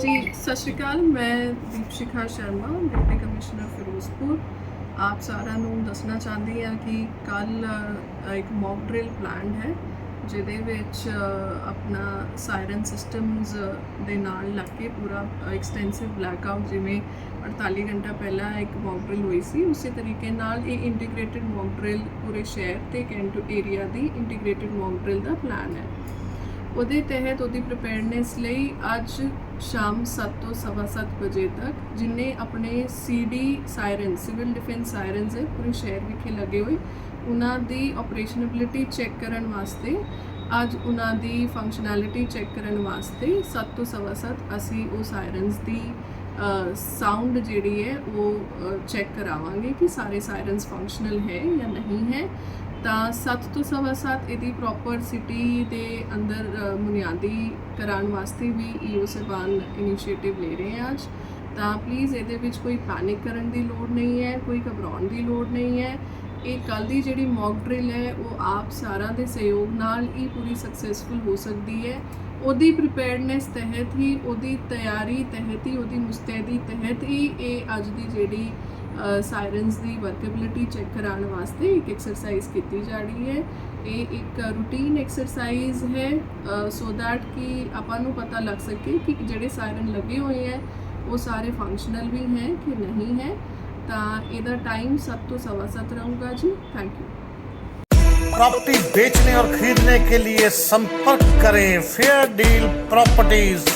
ਜੀ, ਸਤਿ ਸ਼੍ਰੀ ਅਕਾਲ, ਮੈਂ ਦੀਪ ਸ਼ਿਖਾ ਸ਼ਰਮਾ, ਡਿਪਟੀ ਕਮਿਸ਼ਨਰ ਫਿਰੋਜ਼ਪੁਰ। ਆਪ ਸਾਰਿਆਂ ਨੂੰ ਦੱਸਣਾ ਚਾਹੁੰਦੀ ਹਾਂ ਕਿ ਕੱਲ ਇੱਕ ਮੌਕ ਡਰਿਲ ਪਲਾਨ ਹੈ, ਜਿਹਦੇ ਵਿੱਚ ਆਪਣਾ ਸਾਇਰਨ ਸਿਸਟਮਸ ਦੇ ਨਾਲ ਲੱਗ ਕੇ ਪੂਰਾ ਐਕਸਟੈਂਸਿਵ ਬਲੈਕਆਊਟ ਜਿਵੇਂ 48 ਘੰਟਾ ਪਹਿਲਾਂ ਇੱਕ ਮੌਕ ਡਰਿਲ ਹੋਈ ਸੀ, ਉਸੇ ਤਰੀਕੇ ਨਾਲ ਇਹ ਇੰਟੀਗ੍ਰੇਟਿਡ ਮੌਕ ਡਰਿਲ ਪੂਰੇ ਸ਼ਹਿਰ ਤੇ ਕੈਂਟੋ ਏਰੀਆ ਦੀ ਇੰਟੀਗ੍ਰੇਟਿਡ ਮੌਕ ਡਰਿਲ ਦਾ ਪਲਾਨ ਹੈ। ਉਹਦੇ ਤਹਿਤ ਉਹਦੀ ਪ੍ਰਿਪੇਅਰਨੈਸ ਲਈ ਅੱਜ ਸ਼ਾਮ 7 ਤੋਂ ਸਵਾ ਸੱਤ ਵਜੇ ਤੱਕ ਜਿਨੇ ਆਪਣੇ ਸੀਡੀ ਸਾਇਰਨ ਸਿਵਲ ਡਿਫੈਂਸ ਸਾਇਰਨਸ ਹੈ, ਪੂਰੇ ਸ਼ਹਿਰ ਵਿਖੇ ਲੱਗੇ ਹੋਏ, ਉਹਨਾਂ ਦੀ ਆਪਰੇਸ਼ਨੈਬਿਲਿਟੀ ਚੈੱਕ ਕਰਨ ਵਾਸਤੇ, ਅੱਜ ਉਹਨਾਂ ਦੀ ਫੰਕਸ਼ਨੈਲਿਟੀ ਚੈੱਕ ਕਰਨ ਵਾਸਤੇ 7 ਤੋਂ ਸਵਾ ਸੱਤ ਅਸੀਂ ਉਹ ਸਾਇਰਨਸ ਦੀ ਸਾਊਂਡ ਜਿਹੜੀ ਹੈ, ਉਹ ਚੈੱਕ ਕਰਾਵਾਂਗੇ ਕਿ ਸਾਰੇ ਸਾਇਰਨਸ ਫੰਕਸ਼ਨਲ ਹੈ ਜਾਂ ਨਹੀਂ ਹੈ। ਤਾਂ 7 ਤੋਂ ਸਵਾ ਸੱਤ ਇਹਦੀ ਪ੍ਰੋਪਰ ਸਿਟੀ ਦੇ ਅੰਦਰ ਬੁਨਿਆਦੀ ਕਰਾਉਣ ਵਾਸਤੇ ਵੀ ਈਓ ਸਬਾਨ ਇਨੀਸ਼ੀਏਟਿਵ ਲੈ ਰਹੇ ਹਾਂ ਅੱਜ। ਤਾਂ ਪਲੀਜ਼ ਇਹਦੇ ਵਿੱਚ ਕੋਈ ਪੈਨਿਕ ਕਰਨ ਦੀ ਲੋੜ ਨਹੀਂ ਹੈ, ਕੋਈ ਘਬਰਾਉਣ ਦੀ ਲੋੜ ਨਹੀਂ ਹੈ। ਇਹ ਕੱਲ ਦੀ ਜਿਹੜੀ ਮੌਕ ਡਰਿਲ ਹੈ, ਉਹ ਆਪ ਸਾਰਾ ਦੇ ਸਹਿਯੋਗ ਨਾਲ ਹੀ ਪੂਰੀ ਸਕਸੈਸਫੁਲ ਹੋ ਸਕਦੀ ਹੈ। ਉਹਦੀ ਪ੍ਰਿਪੇਅਰਡਨੈਸ ਤਹਿਤ ਹੀ, ਉਹਦੀ ਤਿਆਰੀ ਤਹਿਤ ਹੀ, ਉਹਦੀ ਮੁਸਤੈਦੀ ਤਹਿਤ ਹੀ ਇਹ ਅੱਜ ਦੀ ਜਿਹੜੀ ਸਾਇਰਨਸ ਦੀ ਵਰਕੇਬਿਲਿਟੀ ਚੈੱਕ ਕਰਾਉਣ ਵਾਸਤੇ ਇੱਕ ਐਕਸਰਸਾਈਜ਼ ਕੀਤੀ ਜਾ ਰਹੀ ਹੈ ਇਹ ਇੱਕ ਰੂਟੀਨ ਐਕਸਰਸਾਈਜ਼ ਹੈ ਸੋ ਦੈਟ ਕਿ ਆਪਾਂ ਨੂੰ ਪਤਾ ਲੱਗ ਸਕੇ ਕਿ ਜਿਹੜੇ ਸਾਇਰਨ ਲੱਗੇ ਹੋਏ ਹੈ ਉਹ ਸਾਰੇ ਫੰਕਸ਼ਨਲ ਵੀ ਹੈ ਕਿ ਨਹੀਂ ਹੈ ਤਾਂ ਇਹਦਾ ਟਾਈਮ 7 ਤੋਂ ਸਵਾ ਸੱਤ ਰਹੂਗਾ ਜੀ ਥੈਂਕ ਯੂ प्रॉपर्टी बेचने और खरीदने के लिए संपर्क करें फेयर डील प्रॉपर्टीज